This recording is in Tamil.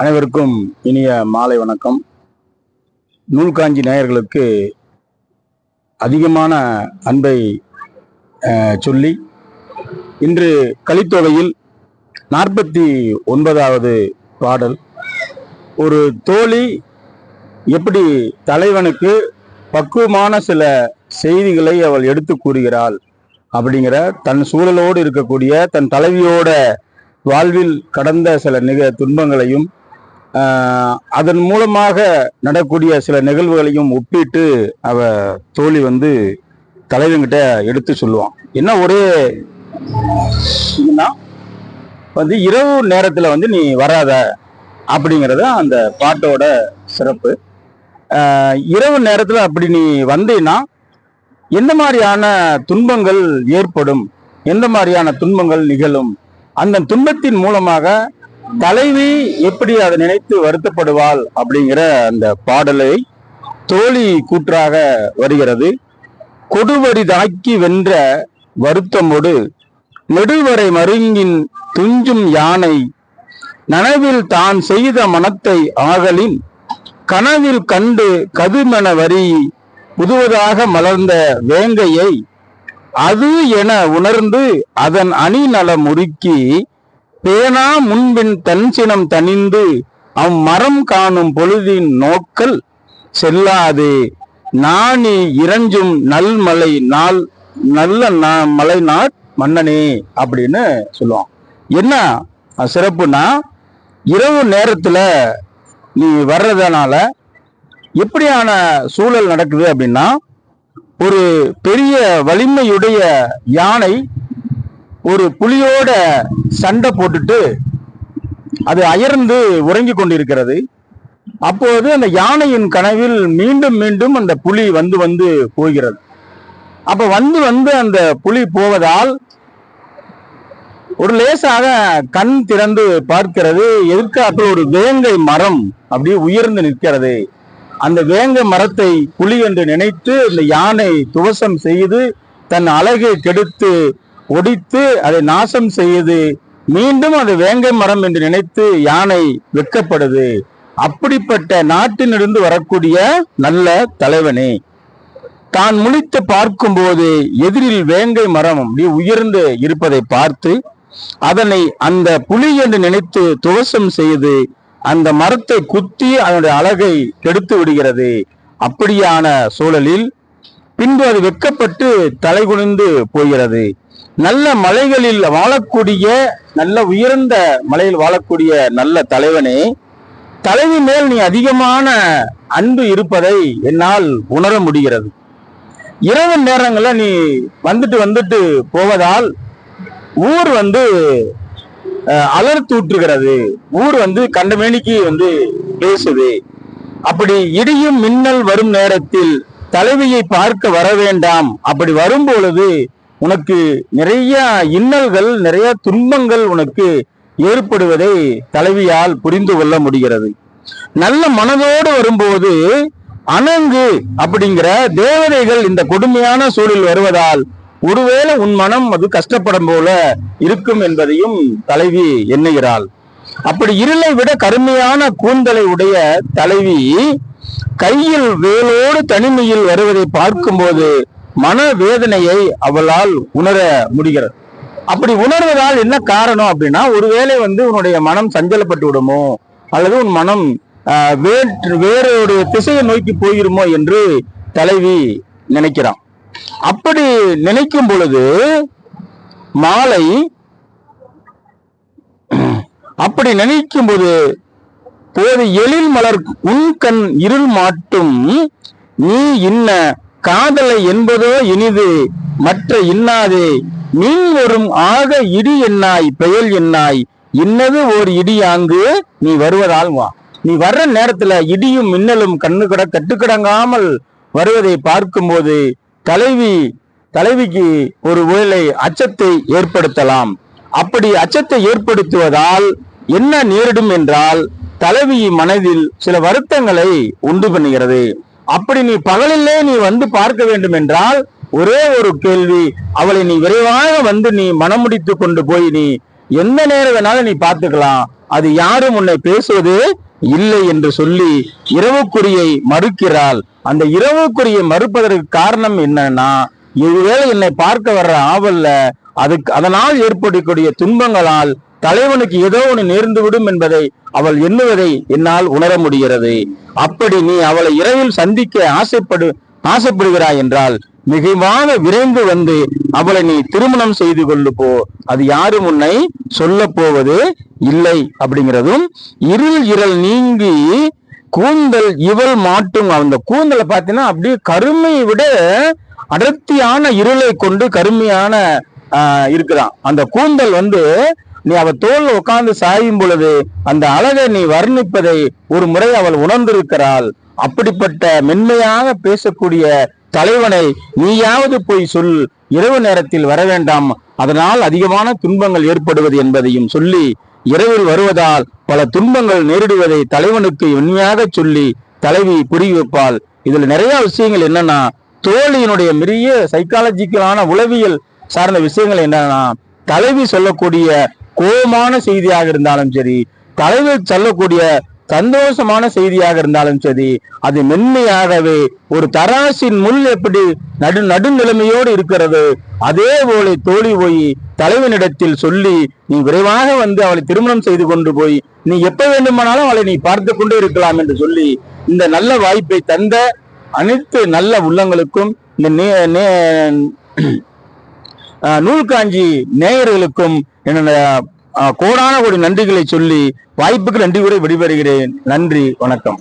அனைவருக்கும் இனிய மாலை வணக்கம். நூல்காஞ்சி நேயர்களுக்கு அதிகமான அன்பை சொல்லி இன்று கலித்தொகையில் நாற்பத்தி ஒன்பதாவது பாடல். ஒரு தோழி எப்படி தலைவனுக்கு பக்குவமான சில செய்திகளை அவள் எடுத்து கூறுகிறாள் அப்படிங்கிற தன் சூழலோடு இருக்கக்கூடிய தன் தலைவியோட வாழ்வில் கடந்த சில நிக துன்பங்களையும் அதன் மூலமாக நடக்கூடிய சில நிகழ்வுகளையும் ஒப்பிட்டு அவ தோழி வந்து தலைவங்கிட்ட எடுத்து சொல்லுவான். என்ன ஒரே வந்து இரவு நேரத்தில் வந்து நீ வராத அப்படிங்கிறது அந்த பாட்டோட சிறப்பு. இரவு நேரத்தில் அப்படி நீ வந்தீன்னா எந்த மாதிரியான துன்பங்கள் ஏற்படும்? எந்த மாதிரியான துன்பங்கள் நிகழும்? அந்த துன்பத்தின் மூலமாக தலைவி எப்படி அதை நினைத்து வருத்தப்படுவாள் அப்படிங்கிற அந்த பாடலை தோழி கூற்றாக வருகிறது. கொடுவரிதாக்கி வென்ற வருத்தமோடு நெடுவரை மருங்கின் துஞ்சும் யானை நனவில் தான் செய்த மனத்தை ஆகலின் கனவில் கண்டு கதுமென வரி புதுவதாக மலர்ந்த வேங்கையை அது என உணர்ந்து அதன் அணி நலம் முறுக்கி பேனா முன்பின் தன்சினம் தனிந்து அம்மரம் காணும் பொழுதின் நோக்கல் செல்லாதே. நாணி இறஞ்சும் நல்மலை நாள் நல்ல நா- மலை நாட் மன்னனே அப்படின்னு சொல்லுவான். என்ன? சிறப்புனா இரவு நேரத்தில் நீ வர்றதுனால எப்படியான சூழல் நடக்குது அப்படின்னா ஒரு பெரிய வலிமையுடைய யானை ஒரு புலியோட சண்டை போட்டுட்டு அது அயர்ந்து உறங்கி கொண்டிருக்கிறது. அப்போது அந்த யானையின் கனவில் மீண்டும் மீண்டும் அந்த புலி வந்து வந்து போகிறது. அப்ப வந்து வந்து அந்த புலி போவதால் ஒரு லேசாக கண் திறந்து பார்க்கிறது. எதிர்காப்பில் ஒரு வேங்கை மரம் அப்படியே உயர்ந்து நிற்கிறது. அந்த வேங்கை மரத்தை புலி என்று நினைத்து இந்த யானை துவசம் செய்து தன் அழகை கெடுத்து ஒடித்து அதை நாசம் செய்து மீண்டும் அது வேங்கை மரம் என்று நினைத்து யானை வெட்கப்படுது. அப்படிப்பட்ட நாட்டிலிருந்து வரக்கூடிய நல்ல தலைவனே தான் முழித்து பார்க்கும்போது எதிரில் வேங்கை மரம் அப்படி உயர்ந்து இருப்பதை பார்த்து அதனை அந்த புலி என்று நினைத்து துவசம் செய்து அந்த மரத்தை குத்தி அதனுடைய அழகை கெடுத்து விடுகிறது. அப்படியான சூழலில் பின்பு அது வெட்கப்பட்டு தலைகுனிந்து போகிறது. நல்ல மலைகளில் வாழக்கூடிய நல்ல உயர்ந்த மலையில் வாழக்கூடிய நல்ல தலைவனே தலைவி மேல் நீ அதிகமான அன்பு இருப்பதை என்னால் உணர முடிகிறது. இரவு நேரங்களில் நீ வந்துட்டு வந்துட்டு போவதால் ஊர் வந்து அஹ், அலர்த்தூற்றுகிறது ஊர் வந்து கண்டமேனிக்கு வந்து பேசுது. அப்படி இடியும் மின்னல் வரும் நேரத்தில் தலைவியை பார்க்க வர வேண்டாம். அப்படி வரும் பொழுது உனக்கு நிறைய இன்னல்கள் நிறைய துன்பங்கள் உனக்கு ஏற்படுவதை தலைவியால் புரிந்து கொள்ள முடிகிறது. நல்ல மனதோடு வரும்போது அணங்கு அப்படிங்கிற தேவதைகள் இந்த கொடுமையான சூழல் வருவதால் ஒருவேளை உன் மனம் அது கஷ்டப்படும் போல இருக்கும் என்பதையும் தலைவி எண்ணுகிறாள். அப்படி இருளை விட கருமையான கூந்தலை உடைய தலைவி கையில் வேலோடு தனிமையில் வருவதை பார்க்கும்போது மன வேதனையை அவளால் உணர முடிகிறது. அப்படி உணர்வதால் என்ன காரணம் அப்படின்னா ஒருவேளை வந்து உன்னுடைய மனம் சஞ்சலப்பட்டு விடுமோ அல்லது உன் மனம் வேற்று வேறொரு திசையை நோக்கி போயிருமோ என்று தலைவி நினைக்கிறான். அப்படி நினைக்கும் பொழுது மாலை அப்படி நினைக்கும் போது போது எழில் மலர் உன் கண் இருள் மாட்டும் நீ இன்ன காதலை என்பதோ இனிது மற்ற இன்னாதே. மின் வரும் ஆக இடி என்னாய் பெயல் என்னாய். இன்னது ஓர் அங்கு நீ வருவதால் வா. நீ வர்ற நேரத்துல இடியும் மின்னலும் கண்ணு கட கட்டுக்கடங்காமல் வருவதை பார்க்கும்போது தலைவி தலைவிக்கு ஒரு வேளை அச்சத்தை ஏற்படுத்தலாம். அப்படி அச்சத்தை ஏற்படுத்துவதால் என்ன நேரிடும் என்றால் தலைவி மனதில் சில வருத்தங்களை உண்டு பண்ணுகிறது. அப்படி நீ பகலிலே நீ வந்து பார்க்க வேண்டும் என்றால் ஒரே ஒரு கேள்வி அவளை நீ விரைவாக வந்து நீ மனமுடித்து கொண்டு போய் நீ எந்த நேரம் வேணாலும் நீ பார்த்துக்கலாம். அது யாரும் உன்னை பேசுவது இல்லை என்று சொல்லி இரவுக்குறியை மறுக்கிறாள். அந்த இரவுக்குறியை மறுப்பதற்கு காரணம் என்னன்னா இதுவேளை என்னை பார்க்க வர்ற ஆவல்ல அதுக்கு அதனால் ஏற்படக்கூடிய துன்பங்களால் தலைவனுக்கு ஏதோ ஒன்று நேர்ந்து விடும் என்பதை அவள் எண்ணுவதை என்னால் உணர முடிகிறது. அப்படி நீ அவளை இரவில் சந்திக்க ஆசைப்படு ஆசைப்படுகிறாய் என்றால் மிகுவாக விரைந்து வந்து அவளை நீ திருமணம் செய்து கொள்ளு போ. அது யாரும் உன்னை சொல்ல போவது இல்லை அப்படிங்கிறதும் இருள் இரல் நீங்கி கூந்தல் இவள் மாட்டும். அந்த கூந்தலை பார்த்தீங்கன்னா அப்படியே கருமையை விட அடர்த்தியான இருளை கொண்டு கருமையான ஆஹ் அந்த கூந்தல் வந்து நீ அவ தோல் உட்கார்ந்து சாயும் பொழுது அந்த அழகை நீ வர்ணிப்பதை ஒரு முறை அவள் உணர்ந்திருக்கிறாள். அப்படிப்பட்ட மென்மையாக பேசக்கூடிய தலைவனை நீயாவது போய் சொல் இரவு நேரத்தில் வர வேண்டாம். அதனால் அதிகமான துன்பங்கள் ஏற்படுவது என்பதையும் சொல்லி இரவில் வருவதால் பல துன்பங்கள் நேரிடுவதை தலைவனுக்கு உண்மையாக சொல்லி தலைவி புரிய வைப்பாள் இதுல நிறைய விஷயங்கள் என்னன்னா தோழியினுடைய மிரிய சைக்காலஜிக்கலான உளவியல் சார்ந்த விஷயங்கள் என்னன்னா தலைவி சொல்லக்கூடிய கோபமான செய்தியாக இருந்தாலும் சரி தலைவர் சொல்லக்கூடிய சந்தோஷமான செய்தியாக இருந்தாலும் சரி அது மென்மையாகவே ஒரு தராசின் முள் எப்படி நடு நடுநிலைமையோடு இருக்கிறது அதே போல தோழி போய் தலைவனிடத்தில் சொல்லி நீ விரைவாக வந்து அவளை திருமணம் செய்து கொண்டு போய் நீ எப்ப வேண்டுமானாலும் அவளை நீ பார்த்து கொண்டே இருக்கலாம் என்று சொல்லி இந்த நல்ல வாய்ப்பை தந்த அனைத்து நல்ல உள்ளங்களுக்கும் இந்த நே- நே- நூல்காஞ்சி நேயர்களுக்கும் என்னுடைய கோடான கோடி நன்றிகளை சொல்லி வாய்ப்புக்கு நன்றி கூட விடைபெறுகிறேன். நன்றி வணக்கம்.